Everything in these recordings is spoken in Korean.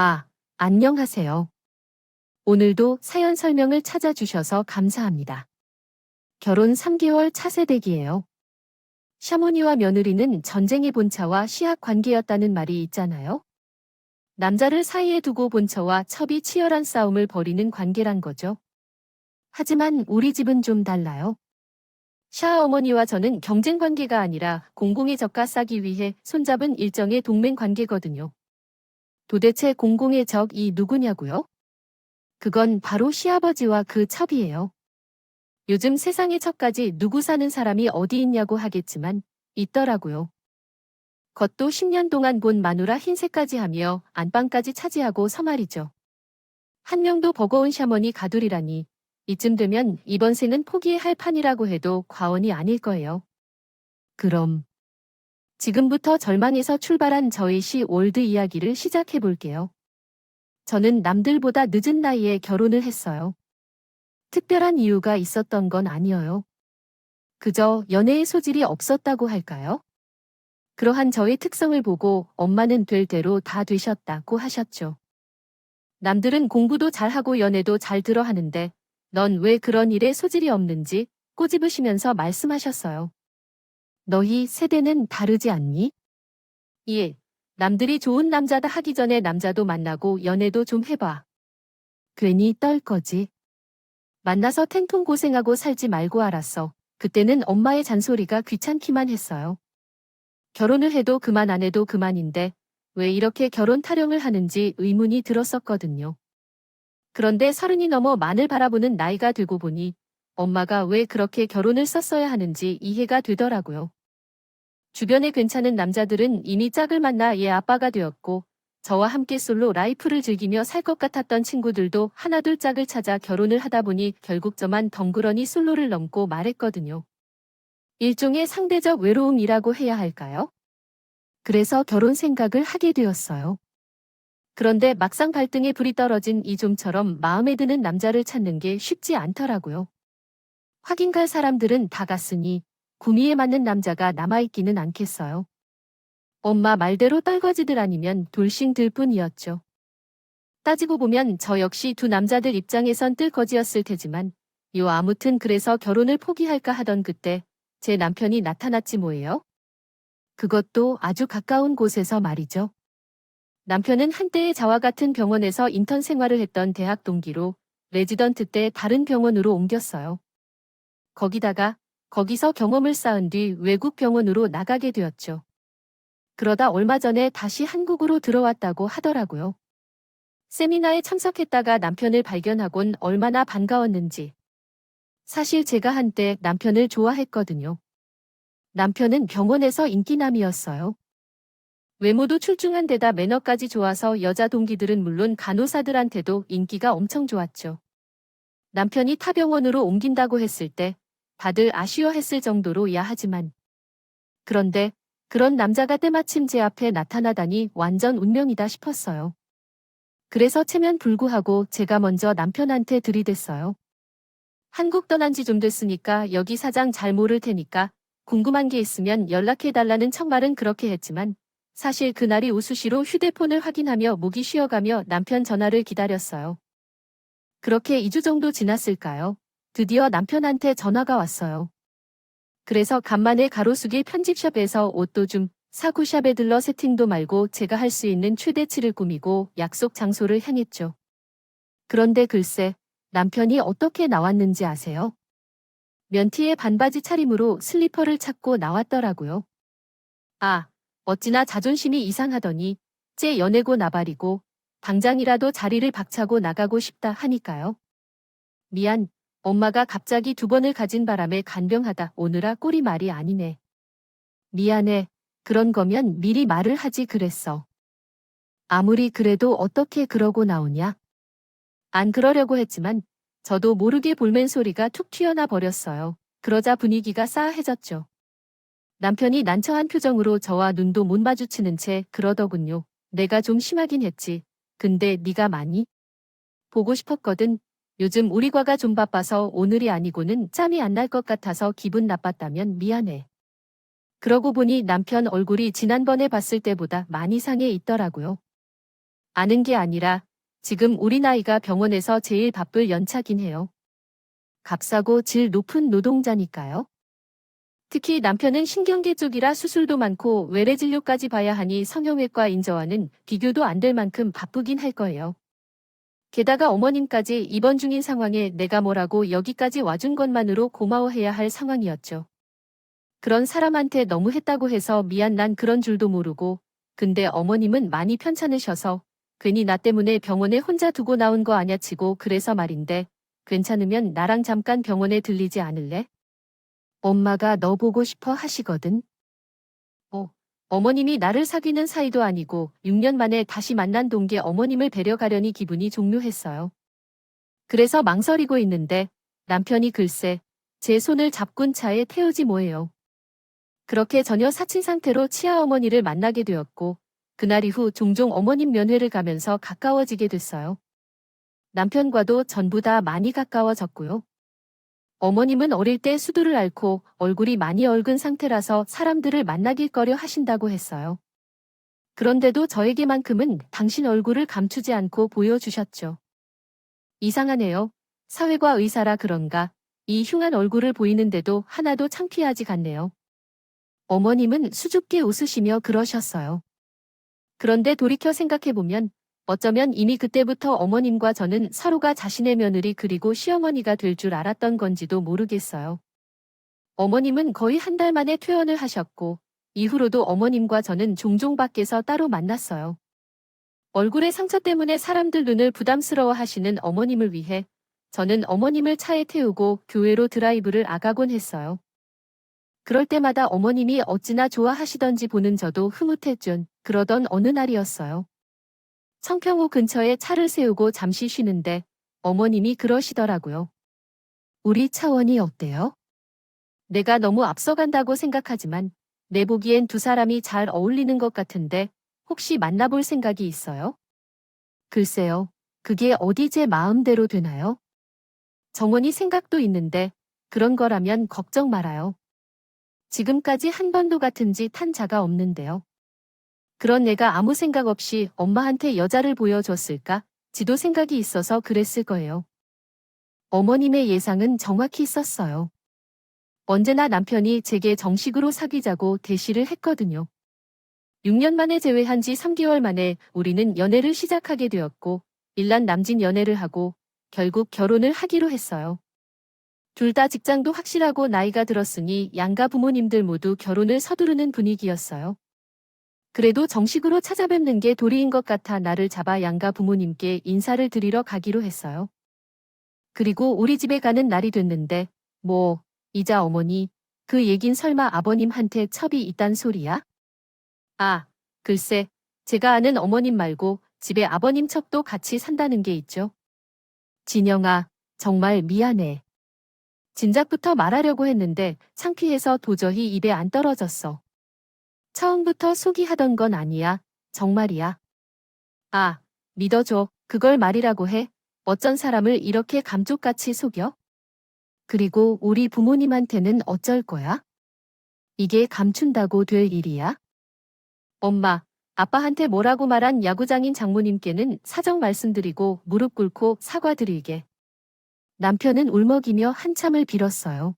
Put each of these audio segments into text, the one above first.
아, 안녕하세요. 오늘도 사연 설명을 찾아주셔서 감사합니다. 결혼 3개월 차세대기예요. 샤모니와 며느리는 전쟁의 본처와 시학 관계였다는 말이 있잖아요. 남자를 사이에 두고 본처와 첩이 치열한 싸움을 벌이는 관계란 거죠. 하지만 우리 집은 좀 달라요. 샤 어머니와 저는 경쟁 관계가 아니라 공공의 적과 싸기 위해 손잡은 일정의 동맹 관계거든요. 도대체 공공의 적이 누구냐고요? 그건 바로 시아버지와 그 첩이에요. 요즘 세상의 첩까지 누구 사는 사람이 어디 있냐고 하겠지만 있더라고요. 겉도 10년 동안 본 마누라 흰색까지 하며 안방까지 차지하고 서말이죠. 한 명도 버거운 샤머니 가두리라니 이쯤 되면 이번 생은 포기해야 할 판이라고 해도 과언이 아닐 거예요. 그럼 지금부터 절망에서 출발한 저의 시 월드 이야기를 시작해 볼게요. 저는 남들보다 늦은 나이에 결혼을 했어요. 특별한 이유가 있었던 건 아니어요. 그저 연애의 소질이 없었다고 할까요? 그러한 저의 특성을 보고 엄마는 될 대로 다 되셨다고 하셨죠. 남들은 공부도 잘하고 연애도 잘 들어 하는데 넌 왜 그런 일에 소질이 없는지 꼬집으시면서 말씀하셨어요. 너희 세대는 다르지 않니? 예. 남들이 좋은 남자다 하기 전에 남자도 만나고 연애도 좀 해봐. 괜히 떨 거지. 만나서 탱통 고생하고 살지 말고 알았어. 그때는 엄마의 잔소리가 귀찮기만 했어요. 결혼을 해도 그만 안 해도 그만인데 왜 이렇게 결혼 타령을 하는지 의문이 들었었거든요. 그런데 서른이 넘어 만을 바라보는 나이가 들고 보니 엄마가 왜 그렇게 결혼을 썼어야 하는지 이해가 되더라고요. 주변에 괜찮은 남자들은 이미 짝을 만나 얘 아빠가 되었고 저와 함께 솔로 라이프를 즐기며 살 것 같았던 친구들도 하나둘 짝을 찾아 결혼을 하다 보니 결국 저만 덩그러니 솔로를 넘고 말했거든요. 일종의 상대적 외로움이라고 해야 할까요? 그래서 결혼 생각을 하게 되었어요. 그런데 막상 발등에 불이 떨어진 이 좀처럼 마음에 드는 남자를 찾는 게 쉽지 않더라고요. 확인 갈 사람들은 다 갔으니 구미에 맞는 남자가 남아있기는 않겠어요. 엄마 말대로 떨거지들 아니면 돌싱들 뿐이었죠. 따지고 보면 저 역시 두 남자들 입장에선 뜰거지였을 테지만 요 아무튼 그래서 결혼을 포기할까 하던 그때 제 남편이 나타났지 뭐예요? 그것도 아주 가까운 곳에서 말이죠. 남편은 한때의 자와 같은 병원에서 인턴 생활을 했던 대학 동기로 레지던트 때 다른 병원으로 옮겼어요. 거기다가 거기서 경험을 쌓은 뒤 외국 병원으로 나가게 되었죠. 그러다 얼마 전에 다시 한국으로 들어왔다고 하더라고요. 세미나에 참석했다가 남편을 발견하곤 얼마나 반가웠는지. 사실 제가 한때 남편을 좋아했거든요. 남편은 병원에서 인기남이었어요. 외모도 출중한 데다 매너까지 좋아서 여자 동기들은 물론 간호사들한테도 인기가 엄청 좋았죠. 남편이 타병원으로 옮긴다고 했을 때 다들 아쉬워했을 정도로 야 하지만. 그런데 그런 남자가 때마침 제 앞에 나타나다니 완전 운명이다 싶었어요. 그래서 체면 불구하고 제가 먼저 남편한테 들이댔어요. 한국 떠난 지 좀 됐으니까 여기 사장 잘 모를 테니까 궁금한 게 있으면 연락해달라는 청말은 그렇게 했지만 사실 그날이 우수시로 휴대폰을 확인하며 목이 쉬어가며 남편 전화를 기다렸어요. 그렇게 2주 정도 지났을까요? 드디어 남편한테 전화가 왔어요. 그래서 간만에 가로수길 편집샵에서 옷도 좀 사구샵에 들러 세팅도 말고 제가 할 수 있는 최대치를 꾸미고 약속 장소를 향했죠. 그런데 글쎄 남편이 어떻게 나왔는지 아세요? 면티에 반바지 차림으로 슬리퍼를 찾고 나왔더라고요. 아, 어찌나 자존심이 이상하더니 째 연애고 나발이고 당장이라도 자리를 박차고 나가고 싶다 하니까요. 미안, 엄마가 갑자기 두 번을 가진 바람에 간병하다 오느라 꼬리 말이 아니네. 미안해. 그런 거면 미리 말을 하지 그랬어. 아무리 그래도 어떻게 그러고 나오냐? 안 그러려고 했지만 저도 모르게 볼멘 소리가 툭 튀어나 버렸어요. 그러자 분위기가 싸해졌죠. 남편이 난처한 표정으로 저와 눈도 못 마주치는 채 그러더군요. 내가 좀 심하긴 했지. 근데 네가 많이 보고 싶었거든. 요즘 우리 과가 좀 바빠서 오늘이 아니고는 짬이 안 날 것 같아서 기분 나빴다면 미안해. 그러고 보니 남편 얼굴이 지난번에 봤을 때보다 많이 상해 있더라고요. 아는 게 아니라 지금 우리 나이가 병원에서 제일 바쁠 연차긴 해요. 값싸고 질 높은 노동자니까요. 특히 남편은 신경계 쪽이라 수술도 많고 외래 진료까지 봐야 하니 성형외과 인저와는 비교도 안 될 만큼 바쁘긴 할 거예요. 게다가 어머님까지 입원 중인 상황에 내가 뭐라고 여기까지 와준 것만으로 고마워해야 할 상황이었죠. 그런 사람한테 너무 했다고 해서 미안 난 그런 줄도 모르고 근데 어머님은 많이 편찮으셔서 괜히 나 때문에 병원에 혼자 두고 나온 거 아냐 치고 그래서 말인데 괜찮으면 나랑 잠깐 병원에 들리지 않을래? 엄마가 너 보고 싶어 하시거든. 어, 어머님이 나를 사귀는 사이도 아니고 6년 만에 다시 만난 동계 어머님을 뵈려 가려니 기분이 종묘했어요. 그래서 망설이고 있는데 남편이 글쎄 제 손을 잡군 차에 태우지 뭐예요. 그렇게 전혀 사친 상태로 치아 어머니를 만나게 되었고 그날 이후 종종 어머님 면회를 가면서 가까워지게 됐어요. 남편과도 전부 다 많이 가까워졌고요. 어머님은 어릴 때 수두를 앓고 얼굴이 많이 얼근 상태라서 사람들을 만나길 꺼려 하신다고 했어요. 그런데도 저에게만큼은 당신 얼굴을 감추지 않고 보여주셨죠. 이상하네요. 사회과 의사라 그런가 이 흉한 얼굴을 보이는데도 하나도 창피하지 않네요. 어머님은 수줍게 웃으시며 그러셨어요. 그런데 돌이켜 생각해보면 어쩌면 이미 그때부터 어머님과 저는 서로가 자신의 며느리 그리고 시어머니가 될 줄 알았던 건지도 모르겠어요. 어머님은 거의 한 달 만에 퇴원을 하셨고 이후로도 어머님과 저는 종종 밖에서 따로 만났어요. 얼굴의 상처 때문에 사람들 눈을 부담스러워 하시는 어머님을 위해 저는 어머님을 차에 태우고 교회로 드라이브를 아가곤 했어요. 그럴 때마다 어머님이 어찌나 좋아하시던지 보는 저도 흐뭇했죠. 그러던 어느 날이었어요. 청평호 근처에 차를 세우고 잠시 쉬는데 어머님이 그러시더라고요. 우리 차원이 어때요? 내가 너무 앞서간다고 생각하지만 내 보기엔 두 사람이 잘 어울리는 것 같은데 혹시 만나볼 생각이 있어요? 글쎄요. 그게 어디 제 마음대로 되나요? 정원이 생각도 있는데 그런 거라면 걱정 말아요. 지금까지 한 번도 같은 짓 한 자가 없는데요. 그런 내가 아무 생각 없이 엄마한테 여자를 보여줬을까? 지도 생각이 있어서 그랬을 거예요. 어머님의 예상은 정확히 썼어요. 언제나 남편이 제게 정식으로 사귀자고 대시를 했거든요. 6년 만에 재회한 지 3개월 만에 우리는 연애를 시작하게 되었고, 일란 남진 연애를 하고, 결국 결혼을 하기로 했어요. 둘 다 직장도 확실하고 나이가 들었으니 양가 부모님들 모두 결혼을 서두르는 분위기였어요. 그래도 정식으로 찾아뵙는 게 도리인 것 같아 나를 잡아 양가 부모님께 인사를 드리러 가기로 했어요. 그리고 우리 집에 가는 날이 됐는데, 뭐, 이자 어머니, 그 얘긴 설마 아버님한테 첩이 있단 소리야? 아, 글쎄, 제가 아는 어머님 말고 집에 아버님 첩도 같이 산다는 게 있죠. 진영아, 정말 미안해. 진작부터 말하려고 했는데 창피해서 도저히 입에 안 떨어졌어. 처음부터 속이 하던 건 아니야. 정말이야. 아, 믿어줘. 그걸 말이라고 해. 어쩐 사람을 이렇게 감쪽같이 속여? 그리고 우리 부모님한테는 어쩔 거야? 이게 감춘다고 될 일이야? 엄마, 아빠한테 뭐라고 말한 야구장인 장모님께는 사정 말씀드리고 무릎 꿇고 사과드리게. 남편은 울먹이며 한참을 빌었어요.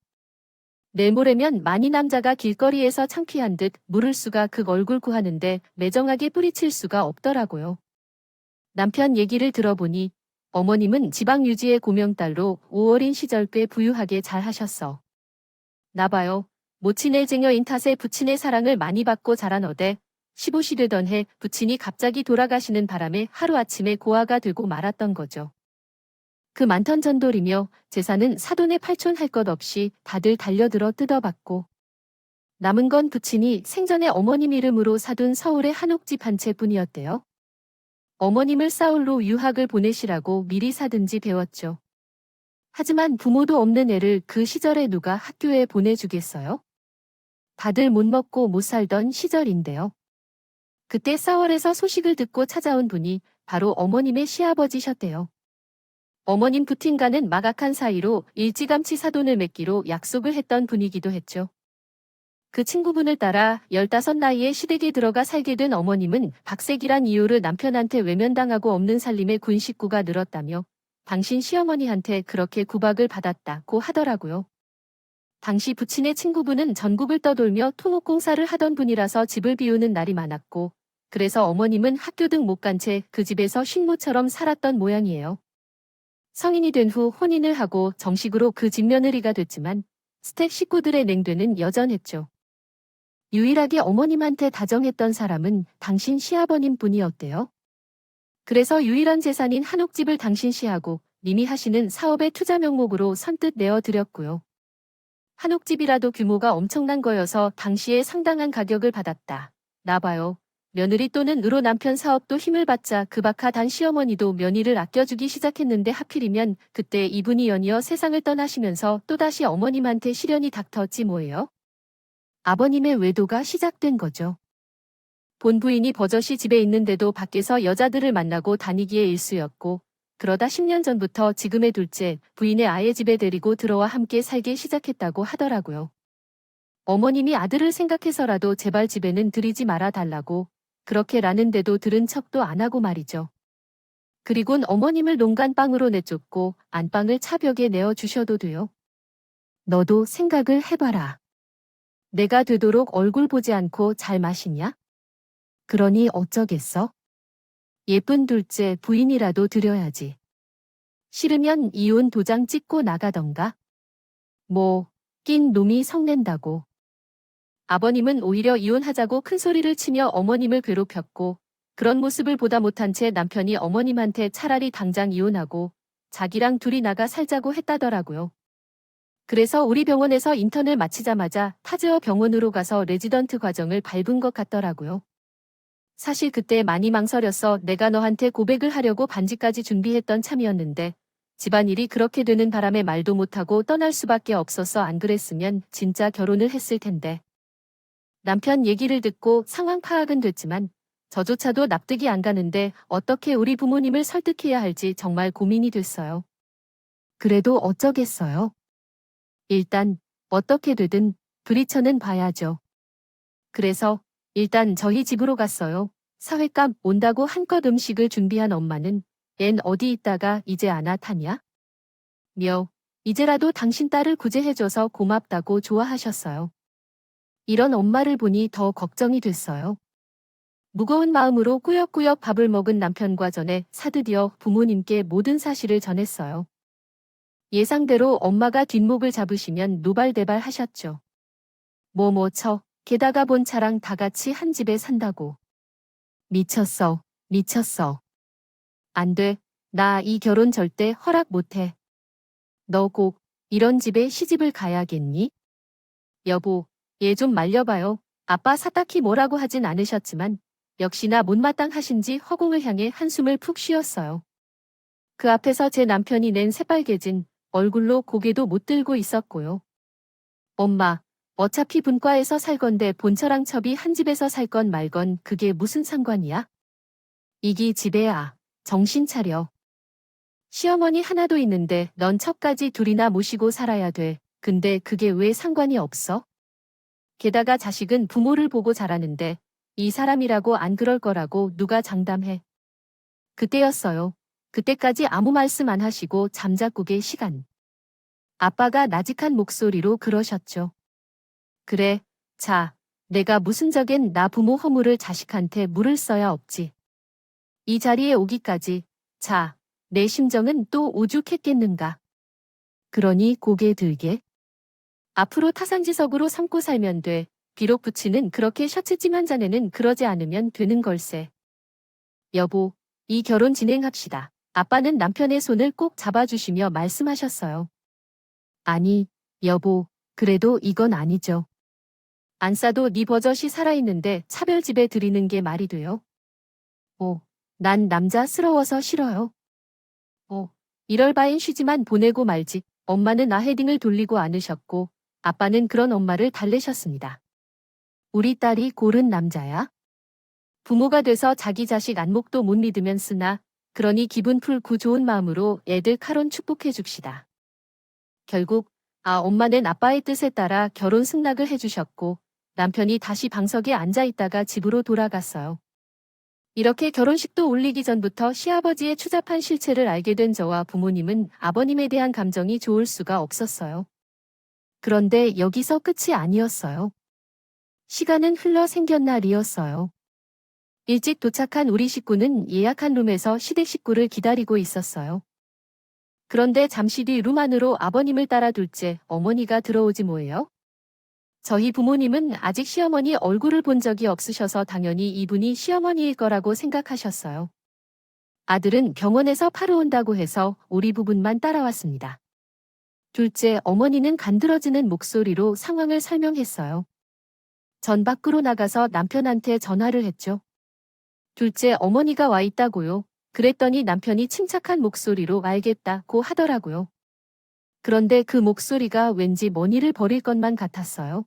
내모레면 많이 남자가 길거리에서 창피한 듯 물을 수가 극 얼굴 구하는데 매정하게 뿌리칠 수가 없더라고요. 남편 얘기를 들어보니 어머님은 지방 유지의 고명딸로 5월인 시절 꽤 부유하게 잘 하셨어. 나봐요. 모친의 쟁여인 탓에 부친의 사랑을 많이 받고 자란 어대 15시 되던 해 부친이 갑자기 돌아가시는 바람에 하루아침에 고아가 되고 말았던 거죠. 그 많던 전돌이며 재산은 사돈의 팔촌 할 것 없이 다들 달려들어 뜯어봤고 남은 건 부친이 생전에 어머님 이름으로 사둔 서울의 한옥집 한 채뿐이었대요. 어머님을 사울로 유학을 보내시라고 미리 사든지 배웠죠. 하지만 부모도 없는 애를 그 시절에 누가 학교에 보내주겠어요? 다들 못 먹고 못 살던 시절인데요. 그때 싸월에서 소식을 듣고 찾아온 분이 바로 어머님의 시아버지셨대요. 어머님 부틴과는 막악한 사이로 일찌감치 사돈을 맺기로 약속을 했던 분이기도 했죠. 그 친구분을 따라 15 나이에 시댁에 들어가 살게 된 어머님은 박색이란 이유로 남편한테 외면당하고 없는 살림에 군 식구가 늘었다며 당신 시어머니한테 그렇게 구박을 받았다고 하더라고요. 당시 부친의 친구분은 전국을 떠돌며 토목공사를 하던 분이라서 집을 비우는 날이 많았고 그래서 어머님은 학교 등 못 간 채 그 집에서 쉰모처럼 살았던 모양이에요. 성인이 된 후 혼인을 하고 정식으로 그 집 며느리가 됐지만 스택 식구들의 냉대는 여전했죠. 유일하게 어머님한테 다정했던 사람은 당신 시아버님 뿐이었대요. 그래서 유일한 재산인 한옥집을 당신 시하고 님이 하시는 사업의 투자 명목으로 선뜻 내어드렸고요. 한옥집이라도 규모가 엄청난 거여서 당시에 상당한 가격을 받았다. 나봐요. 며느리 또는 으로 남편 사업도 힘을 받자 그 박하 단 시어머니도 며느리를 아껴주기 시작했는데 하필이면 그때 이분이 연이어 세상을 떠나시면서 또다시 어머님한테 시련이 닥터지 뭐예요? 아버님의 외도가 시작된 거죠. 본 부인이 버젓이 집에 있는데도 밖에서 여자들을 만나고 다니기에 일쑤였고 그러다 10년 전부터 지금의 둘째 부인의 아예 집에 데리고 들어와 함께 살기 시작했다고 하더라고요. 어머님이 아들을 생각해서라도 제발 집에는 들이지 말아 달라고 그렇게 라는데도 들은 척도 안 하고 말이죠. 그리곤 어머님을 농간방으로 내쫓고 안방을 차벽에 내어 주셔도 돼요. 너도 생각을 해봐라. 내가 되도록 얼굴 보지 않고 잘 마시냐? 그러니 어쩌겠어? 예쁜 둘째 부인이라도 드려야지. 싫으면 이혼 도장 찍고 나가던가? 뭐, 낀 놈이 성낸다고. 아버님은 오히려 이혼하자고 큰 소리를 치며 어머님을 괴롭혔고, 그런 모습을 보다 못한 채 남편이 어머님한테 차라리 당장 이혼하고, 자기랑 둘이 나가 살자고 했다더라고요. 그래서 우리 병원에서 인턴을 마치자마자 타즈어 병원으로 가서 레지던트 과정을 밟은 것 같더라고요. 사실 그때 많이 망설였어 내가 너한테 고백을 하려고 반지까지 준비했던 참이었는데 집안일이 그렇게 되는 바람에 말도 못하고 떠날 수밖에 없었어 안 그랬으면 진짜 결혼을 했을 텐데. 남편 얘기를 듣고 상황 파악은 됐지만 저조차도 납득이 안 가는데 어떻게 우리 부모님을 설득해야 할지 정말 고민이 됐어요. 그래도 어쩌겠어요. 일단 어떻게 되든 부딪혀는 봐야죠. 그래서 일단 저희 집으로 갔어요. 사회감 온다고 한껏 음식을 준비한 엄마는 앤 어디 있다가 이제 안 와타냐? 며 이제라도 당신 딸을 구제해줘서 고맙다고 좋아하셨어요. 이런 엄마를 보니 더 걱정이 됐어요. 무거운 마음으로 꾸역꾸역 밥을 먹은 남편과 전에 사드디어 부모님께 모든 사실을 전했어요. 예상대로 엄마가 뒷목을 잡으시면 노발대발 하셨죠. 뭐뭐 쳐, 게다가 본 차랑 다 같이 한 집에 산다고. 미쳤어, 미쳤어. 안 돼, 나 이 결혼 절대 허락 못해. 너 꼭 이런 집에 시집을 가야겠니? 여보, 얘 좀 말려봐요. 아빠 사딱히 뭐라고 하진 않으셨지만 역시나 못마땅하신지 허공을 향해 한숨을 푹 쉬었어요. 그 앞에서 제 남편이 낸 새빨개진 얼굴로 고개도 못 들고 있었고요. 엄마, 어차피 분과에서 살 건데 본처랑 첩이 한 집에서 살 건 말건 그게 무슨 상관이야? 이기 집에야. 정신 차려. 시어머니 하나도 있는데 넌 첩까지 둘이나 모시고 살아야 돼. 근데 그게 왜 상관이 없어? 게다가 자식은 부모를 보고 자라는데 이 사람이라고 안 그럴 거라고 누가 장담해. 그때였어요. 그때까지 아무 말씀 안 하시고 잠자고 계 시간. 아빠가 나직한 목소리로 그러셨죠. 그래, 자, 내가 무슨 적엔 나 부모 허물을 자식한테 물을 써야 없지. 이 자리에 오기까지, 자, 내 심정은 또 오죽했겠는가. 그러니 고개 들게. 앞으로 타산지석으로 삼고 살면 돼. 비록 부치는 그렇게 셔츠찜 한 잔에는 그러지 않으면 되는 걸세. 여보, 이 결혼 진행합시다. 아빠는 남편의 손을 꼭 잡아주시며 말씀하셨어요. 아니, 여보, 그래도 이건 아니죠. 안 싸도 네 버젓이 살아있는데 차별집에 들이는 게 말이 돼요? 어, 난 남자스러워서 싫어요. 어, 이럴 바엔 쉬지만 보내고 말지. 엄마는 나 헤딩을 돌리고 않으셨고, 아빠는 그런 엄마를 달래셨습니다. 우리 딸이 고른 남자야? 부모가 돼서 자기 자식 안목도 못 믿으면 쓰나, 그러니 기분 풀고 좋은 마음으로 애들 카론 축복해 줍시다. 결국, 아, 엄마는 아빠의 뜻에 따라 결혼 승낙을 해주셨고, 남편이 다시 방석에 앉아 있다가 집으로 돌아갔어요. 이렇게 결혼식도 올리기 전부터 시아버지의 추잡한 실체를 알게 된 저와 부모님은 아버님에 대한 감정이 좋을 수가 없었어요. 그런데 여기서 끝이 아니었어요. 시간은 흘러 생겼 날이었어요. 일찍 도착한 우리 식구는 예약한 룸에서 시댁 식구를 기다리고 있었어요. 그런데 잠시 뒤 룸 안으로 아버님을 따라 둘째 어머니가 들어오지 뭐예요? 저희 부모님은 아직 시어머니 얼굴을 본 적이 없으셔서 당연히 이분이 시어머니일 거라고 생각하셨어요. 아들은 병원에서 파러 온다고 해서 우리 부분만 따라왔습니다. 둘째 어머니는 간드러지는 목소리로 상황을 설명했어요. 전 밖으로 나가서 남편한테 전화를 했죠. 둘째 어머니가 와 있다고요. 그랬더니 남편이 침착한 목소리로 알겠다고 하더라고요. 그런데 그 목소리가 왠지 머니를 버릴 것만 같았어요.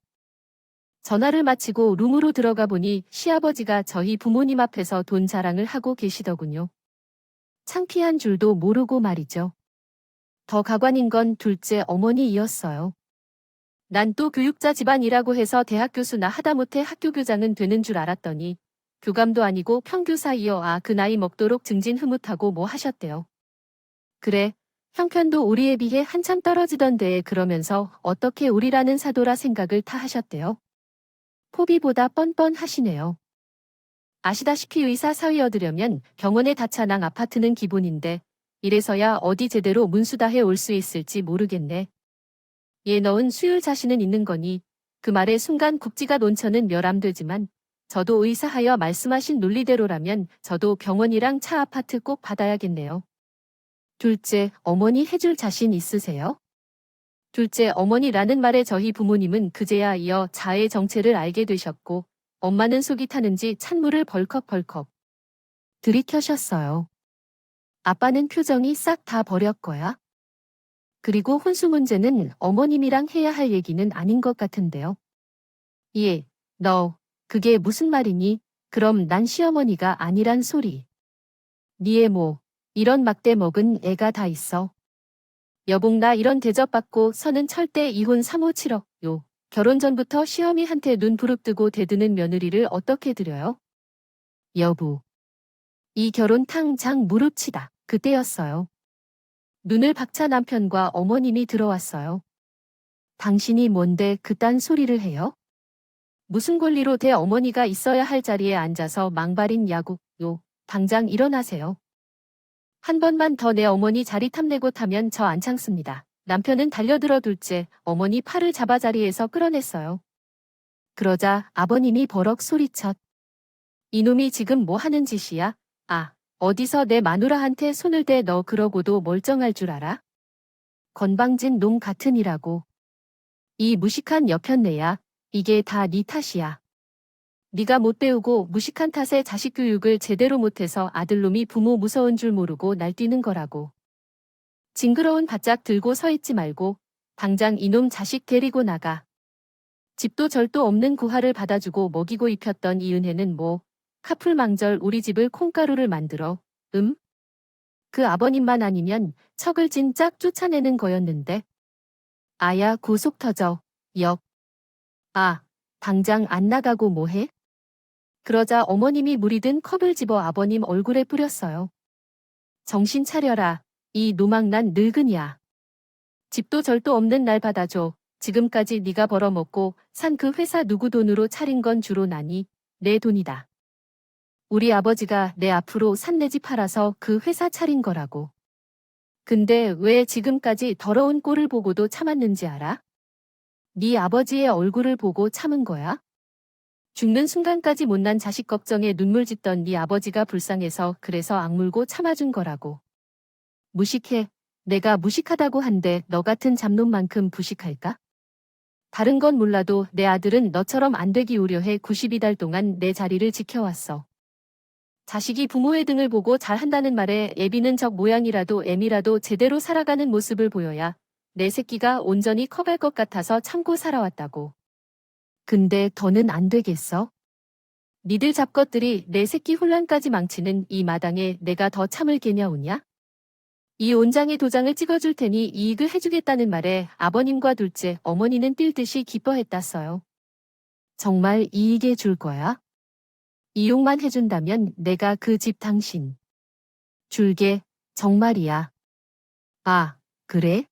전화를 마치고 룸으로 들어가 보니 시아버지가 저희 부모님 앞에서 돈 자랑을 하고 계시더군요. 창피한 줄도 모르고 말이죠. 더 가관인 건 둘째 어머니이었어요. 난 또 교육자 집안이라고 해서 대학 교수나 하다못해 학교 교장은 되는 줄 알았더니 교감도 아니고 평교사이여 아 그 나이 먹도록 증진 흐뭇하고 뭐 하셨대요. 그래, 형편도 우리에 비해 한참 떨어지던데 그러면서 어떻게 우리라는 사도라 생각을 다 하셨대요. 포비보다 뻔뻔하시네요. 아시다시피 의사 사위 얻으려면 병원에 다차낭 아파트는 기본인데 이래서야 어디 제대로 문수다 해 올 수 있을지 모르겠네. 얘 넣은 수율 자신은 있는 거니 그 말에 순간 국지가 논천은 멸암되지만 저도 의사하여 말씀하신 논리대로라면 저도 병원이랑 차 아파트 꼭 받아야겠네요. 둘째, 어머니 해줄 자신 있으세요? 둘째, 어머니라는 말에 저희 부모님은 그제야 이어 자의 정체를 알게 되셨고 엄마는 속이 타는지 찬물을 벌컥벌컥 들이켜셨어요. 아빠는 표정이 싹 다 버렸 거야. 그리고 혼수 문제는 어머님이랑 해야 할 얘기는 아닌 것 같은데요. 예, 너, 그게 무슨 말이니? 그럼 난 시어머니가 아니란 소리. 니의 뭐, 이런 막대 먹은 애가 다 있어. 여봉 나 이런 대접받고 서는 철대 이혼 3호 7억, 요. 결혼 전부터 시어미한테 눈 부릅뜨고 대드는 며느리를 어떻게 드려요? 여부. 이 결혼 탕장 무릎치다. 그때였어요. 눈을 박차 남편과 어머님이 들어왔어요. 당신이 뭔데 그딴 소리를 해요? 무슨 권리로 대 어머니가 있어야 할 자리에 앉아서 망발인 야구, 요, 당장 일어나세요. 한 번만 더 내 어머니 자리 탐내고 타면 저 안 참습니다. 남편은 달려들어 둘째 어머니 팔을 잡아 자리에서 끌어냈어요. 그러자 아버님이 버럭 소리쳤. 이놈이 지금 뭐 하는 짓이야? 아, 어디서 내 마누라한테 손을 대 너 그러고도 멀쩡할 줄 알아? 건방진 놈 같으니라고. 이 무식한 여편네야. 이게 다 네 탓이야. 네가 못 배우고 무식한 탓에 자식 교육을 제대로 못해서 아들놈이 부모 무서운 줄 모르고 날뛰는 거라고. 징그러운 바짝 들고 서 있지 말고 당장 이놈 자식 데리고 나가. 집도 절도 없는 구하를 받아주고 먹이고 입혔던 이 은혜는 뭐 카풀망절 우리 집을 콩가루를 만들어 음? 그 아버님만 아니면 척을 진 짝 쫓아내는 거였는데. 아야 고속 터져. 역. 아, 당장 안 나가고 뭐해? 그러자 어머님이 물이 든 컵을 집어 아버님 얼굴에 뿌렸어요. 정신 차려라. 이 노망난 늙은이야. 집도 절도 없는 날 받아줘. 지금까지 네가 벌어먹고 산 그 회사 누구 돈으로 차린 건 주로 나니 내 돈이다. 우리 아버지가 내 앞으로 산 내 집 팔아서 그 회사 차린 거라고. 근데 왜 지금까지 더러운 꼴을 보고도 참았는지 알아? 네 아버지의 얼굴을 보고 참은 거야? 죽는 순간까지 못난 자식 걱정에 눈물 짓던 네 아버지가 불쌍해서 그래서 악물고 참아준 거라고. 무식해. 내가 무식하다고 한데 너 같은 잡놈만큼 부식할까? 다른 건 몰라도 내 아들은 너처럼 안 되기 우려해 92달 동안 내 자리를 지켜왔어. 자식이 부모의 등을 보고 잘한다는 말에 애비는 적 모양이라도 애미라도 제대로 살아가는 모습을 보여야 내 새끼가 온전히 커갈 것 같아서 참고 살아왔다고. 근데 더는 안 되겠어? 니들 잡것들이 내 새끼 혼란까지 망치는 이 마당에 내가 더 참을 게냐오냐? 이 온장에 도장을 찍어줄 테니 이익을 해주겠다는 말에 아버님과 둘째 어머니는 뛸 듯이 기뻐했다어요. 정말 이익에 줄 거야? 이용만 해준다면 내가 그 집 당신. 줄게, 정말이야. 아, 그래?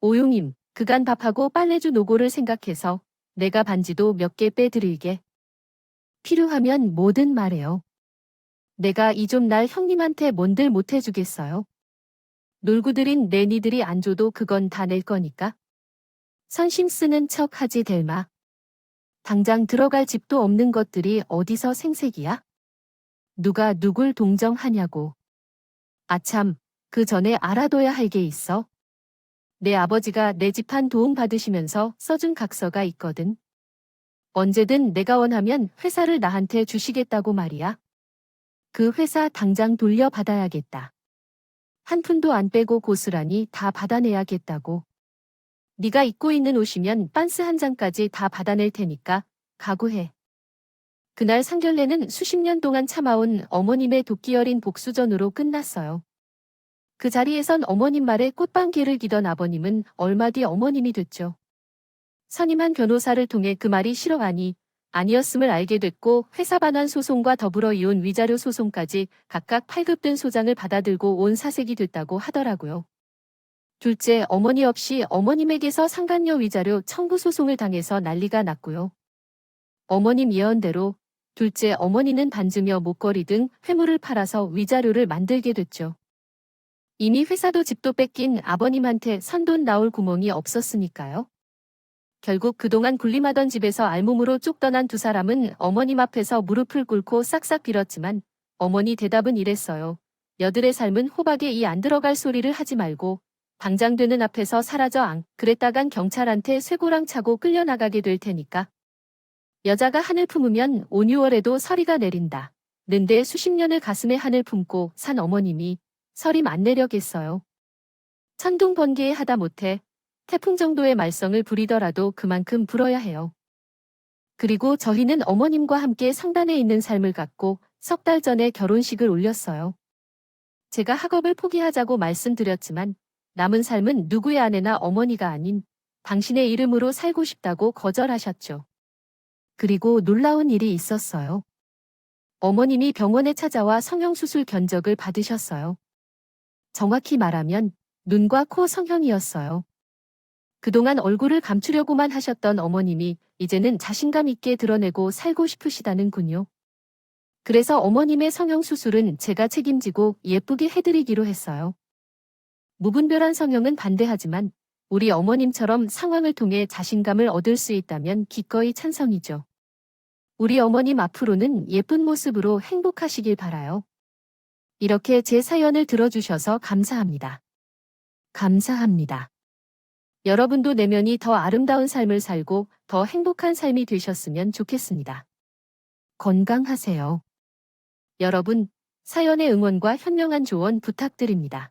오용임, 그간 밥하고 빨래주 노고를 생각해서 내가 반지도 몇 개 빼드릴게. 필요하면 뭐든 말해요. 내가 이 좀 날 형님한테 뭔들 못해주겠어요. 놀구들인 내 니들이 안 줘도 그건 다 낼 거니까. 선심 쓰는 척 하지 델마. 당장 들어갈 집도 없는 것들이 어디서 생색이야? 누가 누굴 동정하냐고. 아참, 그 전에 알아둬야 할 게 있어. 내 아버지가 내 집안 도움 받으시면서 써준 각서가 있거든. 언제든 내가 원하면 회사를 나한테 주시겠다고 말이야. 그 회사 당장 돌려받아야겠다. 한 푼도 안 빼고 고스란히 다 받아내야겠다고. 네가 입고 있는 옷이면 빤스 한 장까지 다 받아낼 테니까 각오해. 그날 상견례는 수십 년 동안 참아온 어머님의 도끼 어린 복수전으로 끝났어요. 그 자리에선 어머님 말에 꽃방귀를 기던 아버님은 얼마 뒤 어머님이 됐죠. 선임한 변호사를 통해 그 말이 실어가니 아니었음을 알게 됐고 회사 반환 소송과 더불어 이혼 위자료 소송까지 각각 8급 된 소장을 받아들고 온 사색이 됐다고 하더라고요. 둘째 어머니 없이 어머님에게서 상간녀 위자료 청구 소송을 당해서 난리가 났고요. 어머님 예언대로 둘째 어머니는 반주며 목걸이 등 회물을 팔아서 위자료를 만들게 됐죠. 이미 회사도 집도 뺏긴 아버님한테 선돈 나올 구멍이 없었으니까요. 결국 그동안 군림하던 집에서 알몸으로 쭉 떠난 두 사람은 어머님 앞에서 무릎을 꿇고 싹싹 빌었지만 어머니 대답은 이랬어요. 여들의 삶은 호박에 이 안 들어갈 소리를 하지 말고 당장 되는 앞에서 사라져 앙. 그랬다간 경찰한테 쇠고랑 차고 끌려나가게 될 테니까. 여자가 한을 품으면 5, 6월에도 서리가 내린다. 는데 수십 년을 가슴에 한을 품고 산 어머님이 서림 안 내려겠어요. 천둥 번개에 하다 못해 태풍 정도의 말썽을 부리더라도 그만큼 불어야 해요. 그리고 저희는 어머님과 함께 성단에 있는 삶을 갖고 석 달 전에 결혼식을 올렸어요. 제가 학업을 포기하자고 말씀드렸지만 남은 삶은 누구의 아내나 어머니가 아닌 당신의 이름으로 살고 싶다고 거절하셨죠. 그리고 놀라운 일이 있었어요. 어머님이 병원에 찾아와 성형수술 견적을 받으셨어요. 정확히 말하면 눈과 코 성형이었어요. 그동안 얼굴을 감추려고만 하셨던 어머님이 이제는 자신감 있게 드러내고 살고 싶으시다는군요. 그래서 어머님의 성형수술은 제가 책임지고 예쁘게 해드리기로 했어요. 무분별한 성형은 반대하지만 우리 어머님처럼 상황을 통해 자신감을 얻을 수 있다면 기꺼이 찬성이죠. 우리 어머님 앞으로는 예쁜 모습으로 행복하시길 바라요. 이렇게 제 사연을 들어주셔서 감사합니다. 감사합니다. 여러분도 내면이 더 아름다운 삶을 살고 더 행복한 삶이 되셨으면 좋겠습니다. 건강하세요. 여러분, 사연의 응원과 현명한 조언 부탁드립니다.